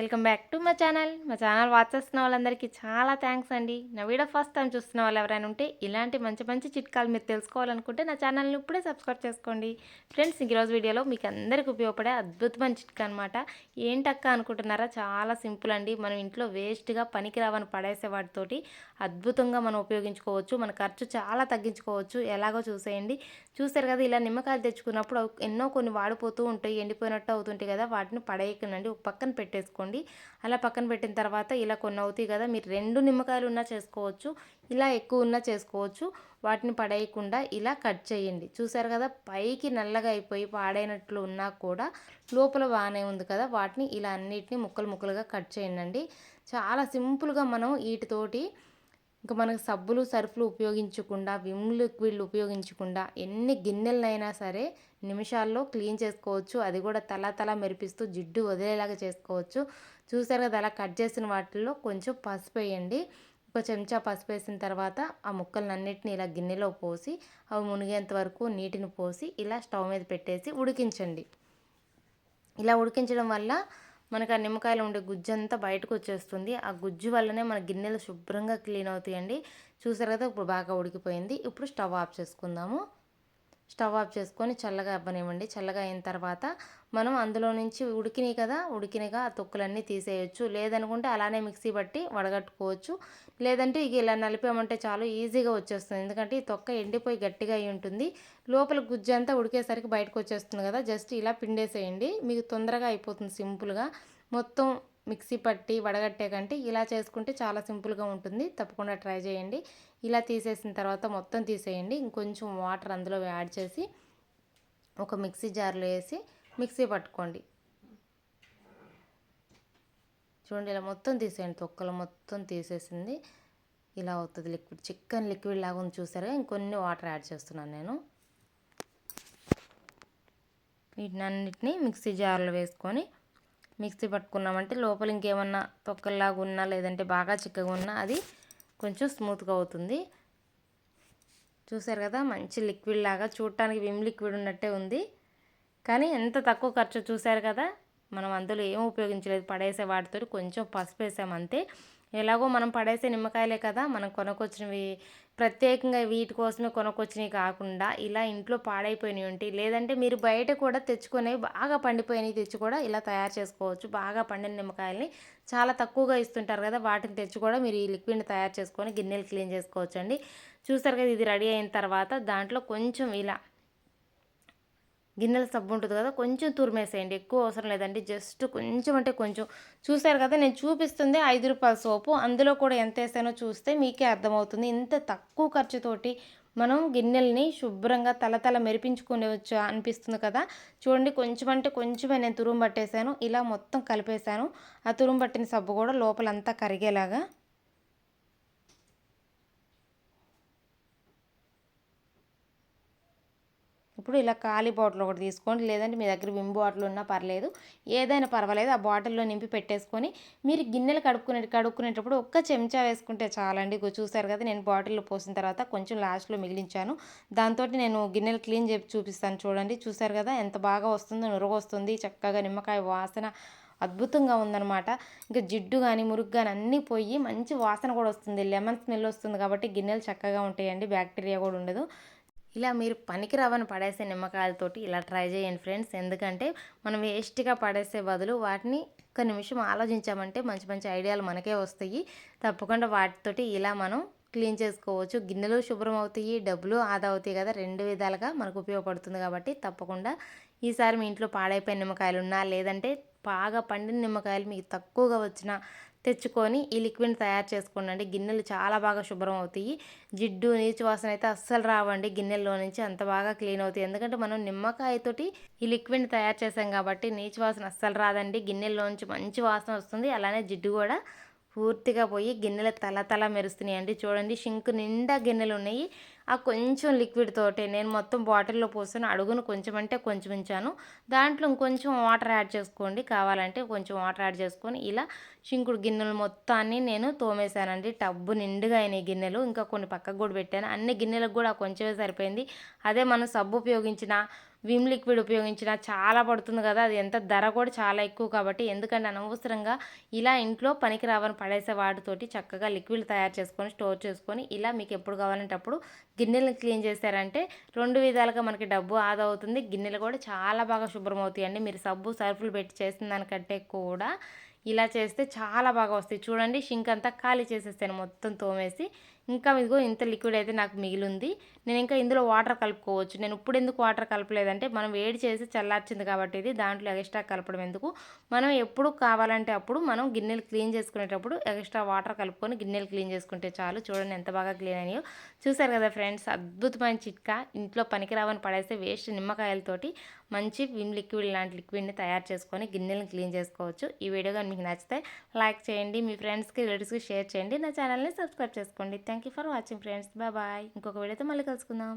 Welcome back to మా channel. మా channel watch చేస్తున్న వాళ్ళందరికీ చాలా థ్యాంక్స్ అండి. నా వీడియో ఫస్ట్ టైం చూస్తున్న వాళ్ళు ఎవరైనా ఉంటే ఇలాంటి మంచి మంచి చిట్కాలు మీరు తెలుసుకోవాలనుకుంటే నా ఛానల్ని ఇప్పుడే సబ్స్క్రైబ్ చేసుకోండి. ఫ్రెండ్స్ ఈరోజు వీడియోలో మీకు అందరికీ ఉపయోగపడే అద్భుతమైన చిట్కా అనమాట ఏంటక్క అనుకుంటున్నారా? చాలా సింపుల్ అండి. మనం ఇంట్లో వేస్ట్గా పనికిరావని పడేసే వాటితోటి అద్భుతంగా మనం ఉపయోగించుకోవచ్చు. మన ఖర్చు చాలా తగ్గించుకోవచ్చు. ఎలాగో చూసేయండి. చూసారు కదా ఇలా నిమ్మకాయలు తెచ్చుకున్నప్పుడు ఎన్నో కొన్ని వాడిపోతూ ఉంటాయి ఎండిపోయినట్టు అవుతుంటాయి కదా వాటిని పడేయకనండి పక్కన పెట్టేసుకోండి. అలా పక్కన పెట్టిన తర్వాత ఇలా కొన్ని అవుతాయి కదా మీరు రెండు నిమ్మకాయలు ఉన్నా చేసుకోవచ్చు ఇలా ఎక్కువ ఉన్నా చేసుకోవచ్చు. వాటిని పడేయకుండా ఇలా కట్ చేయండి. చూసారు కదా పైకి నల్లగా అయిపోయి పాడైనట్లు ఉన్నా కూడా లోపల బాగానే ఉంది కదా వాటిని ఇలా అన్నిటిని ముక్కలు ముక్కలుగా కట్ చేయండి. చాలా సింపుల్గా మనం వీటితోటి ఇంకా మనకు సబ్బులు సర్ఫ్లు ఉపయోగించకుండా విమ్ లిక్విడ్లు ఉపయోగించకుండా ఎన్ని గిన్నెలనైనా సరే నిమిషాల్లో క్లీన్ చేసుకోవచ్చు. అది కూడా తల తల మెరిపిస్తూ జిడ్డు వదిలేలాగా చేసుకోవచ్చు. చూసారు కదా అలా కట్ చేసిన వాటిల్లో కొంచెం పసుపు వేయండి. ఒక చెంచా పసుపు వేసిన తర్వాత ఆ ముక్కలన్నిటిని ఇలా గిన్నెలో పోసి అవి మునిగేంత వరకు నీటిని పోసి ఇలా స్టవ్ మీద పెట్టేసి ఉడికించండి. ఇలా ఉడికించడం వల్ల మనకు ఆ నిమ్మకాయలు ఉండే గుజ్జు అంతా బయటకు వచ్చేస్తుంది. ఆ గుజ్జు వల్లనే మన గిన్నెలు శుభ్రంగా క్లీన్ అవుతాయండి. చూసారు కదా ఇప్పుడు బాగా ఉడికిపోయింది. ఇప్పుడు స్టవ్ ఆఫ్ చేసుకుందాము. స్టవ్ ఆఫ్ చేసుకొని చల్లగా అవ్వనివ్వండి చల్లగా అయిన తర్వాత మనం అందులో నుంచి ఉడికినాయి కదా ఉడికినగా ఆ తొక్కులన్నీ తీసేయచ్చు. లేదనుకుంటే అలానే మిక్సీ బట్టి వడగట్టుకోవచ్చు. లేదంటే ఇక ఇలా నలిపామంటే చాలు ఈజీగా వచ్చేస్తుంది. ఎందుకంటే ఈ తొక్క ఎండిపోయి గట్టిగా అయి ఉంటుంది. లోపల గుజ్జు అంతా ఉడికేసరికి బయటకు వచ్చేస్తుంది కదా. జస్ట్ ఇలా పిండేసేయండి. మీకు తొందరగా అయిపోతుంది సింపుల్గా. మొత్తం మిక్సీ పట్టి వడగట్టే కంటే ఇలా చేసుకుంటే చాలా సింపుల్గా ఉంటుంది. తప్పకుండా ట్రై చేయండి. ఇలా తీసేసిన తర్వాత మొత్తం తీసేయండి. ఇంకొంచెం వాటర్ అందులో యాడ్ చేసి ఒక మిక్సీ జార్లో వేసి మిక్సీ పట్టుకోండి. చూడండి ఇలా మొత్తం తీసేయండి. తొక్కలు మొత్తం తీసేసింది. ఇలా అవుతుంది లిక్విడ్. చికెన్ లిక్విడ్ లాగా ఉంది చూసారుగా ఇంకొన్ని వాటర్ యాడ్ చేస్తున్నాను నేను. వీటినన్నిటిని మిక్సీ జార్లో వేసుకొని మిక్సీ పట్టుకున్నామంటే లోపల ఇంకేమన్నా తొక్కల్లాగా ఉన్నా లేదంటే బాగా చిక్కగా ఉన్నా అది కొంచెం స్మూత్గా అవుతుంది. చూసారు కదా మంచి లిక్విడ్ లాగా చూడటానికి విమ్ లిక్విడ్ ఉన్నట్టే ఉంది. కానీ ఎంత తక్కువ ఖర్చు చూసారు కదా మనం అందులో ఏం ఉపయోగించలేదు. పడేసే వాటితో కొంచెం పసుపు వేసాం అంతే ఎలాగో మనం పడేసే నిమ్మకాయలే కదా మనం కొనుక్కొచ్చినవి ప్రత్యేకంగా వీటి కోసమే కొనుక్కొచ్చినవి కాకుండా ఇలా ఇంట్లో పాడైపోయినవి ఉంటాయి లేదంటే మీరు బయట కూడా తెచ్చుకునేవి బాగా పండిపోయినవి తెచ్చి కూడా ఇలా తయారు చేసుకోవచ్చు. బాగా పండిన నిమ్మకాయల్ని చాలా తక్కువగా ఇస్తుంటారు కదా వాటిని తెచ్చి కూడా మీరు ఈ లిక్విడ్ని తయారు చేసుకొని గిన్నెలు క్లీన్ చేసుకోవచ్చు అండి చూసారు కదా ఇది రెడీ అయిన తర్వాత దాంట్లో కొంచెం ఇలా గిన్నెల సబ్బు ఉంటుంది కదా కొంచెం తురిమేసేయండి. ఎక్కువ అవసరం లేదండి. జస్ట్ కొంచెం అంటే కొంచెం. చూసారు కదా నేను చూపిస్తుంది ఐదు రూపాయల సోపు. అందులో కూడా ఎంత వేసానో చూస్తే మీకే అర్థమవుతుంది. ఇంత తక్కువ ఖర్చుతోటి మనం గిన్నెల్ని శుభ్రంగా తలతల మెరిపించుకునేవచ్చు అనిపిస్తుంది కదా. చూడండి కొంచెం అంటే కొంచెమే నేను తురుము పట్టేశాను. ఇలా మొత్తం కలిపేశాను. ఆ తురుము పట్టిన సబ్బు కూడా లోపలంతా కరిగేలాగా ఇప్పుడు ఇలా ఖాళీ బాటిల్ ఒకటి తీసుకోండి. లేదంటే మీ దగ్గర విమ్ బాటిల్ ఉన్నా పర్లేదు. ఏదైనా పర్వాలేదు. ఆ బాటిల్లో నింపి పెట్టేసుకొని మీరు గిన్నెలు కడుక్కునే కడుక్కునేటప్పుడు ఒక్క చెంచా వేసుకుంటే చాలండి. చూసారు కదా నేను బాటిల్లో పోసిన తర్వాత కొంచెం లాస్ట్లో మిగిలించాను. దాంతో నేను గిన్నెలు క్లీన్ చేసి చూపిస్తాను చూడండి. చూసారు కదా ఎంత బాగా వస్తుందో నురుగు వస్తుంది. చక్కగా నిమ్మకాయ వాసన అద్భుతంగా ఉందనమాట ఇంకా జిడ్డు కానీ మురుగు కానీ అన్నీ పోయి మంచి వాసన కూడా వస్తుంది. లెమన్ స్మెల్ వస్తుంది కాబట్టి గిన్నెలు చక్కగా ఉంటాయండి. బ్యాక్టీరియా కూడా ఉండదు. ఇలా మీరు పనికిరావని పడేసే నిమ్మకాయలతోటి ఇలా ట్రై చేయండి ఫ్రెండ్స్. ఎందుకంటే మనం వేస్ట్గా పడేసే బదులు వాటిని ఒక నిమిషం ఆలోచించామంటే మంచి మంచి ఐడియాలు మనకే వస్తాయి. తప్పకుండా వాటితోటి ఇలా మనం క్లీన్ చేసుకోవచ్చు. గిన్నెలు శుభ్రం అవుతాయి డబ్బులు ఆదా అవుతాయి కదా రెండు విధాలుగా మనకు ఉపయోగపడుతుంది కాబట్టి తప్పకుండా ఈసారి మీ ఇంట్లో పాడైపోయిన నిమ్మకాయలు ఉన్నా లేదంటే బాగా పండిన నిమ్మకాయలు మీకు తక్కువగా వచ్చిన తెచ్చుకొని ఈ లిక్విడ్ని తయారు చేసుకోండి గిన్నెలు చాలా బాగా శుభ్రం అవుతాయి. జిడ్డు నీచు వాసన అయితే అస్సలు రావండి గిన్నెల్లో నుంచి. అంత బాగా క్లీన్ అవుతాయి. ఎందుకంటే మనం నిమ్మకాయతోటి ఈ లిక్విడ్ తయారు చేసాం కాబట్టి నీచు వాసన అస్సలు రాదండి. గిన్నెల్లో నుంచి మంచి వాసన వస్తుంది. అలానే జిడ్డు కూడా పూర్తిగా పోయి గిన్నెలు తల తల మెరుస్తున్నాయి అండి చూడండి షింక్ నిండా గిన్నెలు ఉన్నాయి ఆ కొంచెం లిక్విడ్ తోటే నేను మొత్తం బాటిల్లో పోసాను అడుగును కొంచెం అంటే కొంచెం ఉంచాను. దాంట్లో ఇంకొంచెం వాటర్ యాడ్ చేసుకోండి. కావాలంటే కొంచెం వాటర్ యాడ్ చేసుకొని ఇలా షింకుడు గిన్నెలు మొత్తాన్ని నేను తోమేశానండి. టబ్బు నిండుగా అయినాయి గిన్నెలు. ఇంకా కొన్ని పక్కకు కూడా పెట్టాను. అన్ని గిన్నెలకు కూడా కొంచెమే సరిపోయింది. అదే మనం సబ్బు ఉపయోగించిన విమ్ లిక్విడ్ ఉపయోగించిన చాలా పడుతుంది కదా అది ఎంత ధర కూడా చాలా ఎక్కువ కాబట్టి ఎందుకంటే అనవసరంగా ఇలా ఇంట్లో పనికి రావని పడేసే వాటితోటి చక్కగా లిక్విడ్ తయారు చేసుకొని స్టోర్ చేసుకొని ఇలా మీకు ఎప్పుడు కావాలంటే అప్పుడు గిన్నెలను క్లీన్ చేశారంటే రెండు విధాలుగా మనకి డబ్బు ఆదా అవుతుంది. గిన్నెలు కూడా చాలా బాగా శుభ్రం అవుతాయండి. మీరు సబ్బు సర్ఫులు పెట్టి చేసిన దానికంటే కూడా ఇలా చేస్తే చాలా బాగా వస్తాయి. చూడండి షింక్ అంతా ఖాళీ చేసేస్తాను మొత్తం తోమేసి. ఇంకా ఇదిగో ఇంత లిక్విడ్ అయితే నాకు మిగిలింది. నేను ఇంకా ఇందులో వాటర్ కలుపుకోవచ్చు. నేను ఇప్పుడు ఎందుకు వాటర్ కలపలేదంటే మనం వేడి చేసి చల్లార్చింది కాబట్టి ఇది దాంట్లో ఎక్స్ట్రా కలపడం ఎందుకు? మనం ఎప్పుడు కావాలంటే అప్పుడు మనం గిన్నెలు క్లీన్ చేసుకునేటప్పుడు ఎక్స్ట్రా వాటర్ కలుపుకొని గిన్నెలు క్లీన్ చేసుకుంటే చాలు. చూడండి ఎంత బాగా క్లీన్ అయ్యో చూసారు కదా ఫ్రెండ్స్ అద్భుతమైన చిట్కా. ఇంట్లో పనికిరావని పడేస్తే వేస్ట్ నిమ్మకాయలతోటి మంచి విమ్ లిక్విడ్ లాంటి లిక్విడ్ని తయారు చేసుకొని గిన్నెలను క్లీన్ చేసుకోవచ్చు. ఈ వీడియో కానీ మీకు నచ్చితే లైక్ చేయండి మీ ఫ్రెండ్స్కి రిలేటివ్స్కి షేర్ చేయండి. నా ఛానల్ని సబ్స్క్రైబ్ చేసుకోండి. Thank you for watching friends bye ఇంకొక వీడియోతో మళ్ళీ కలుసుకుందాం.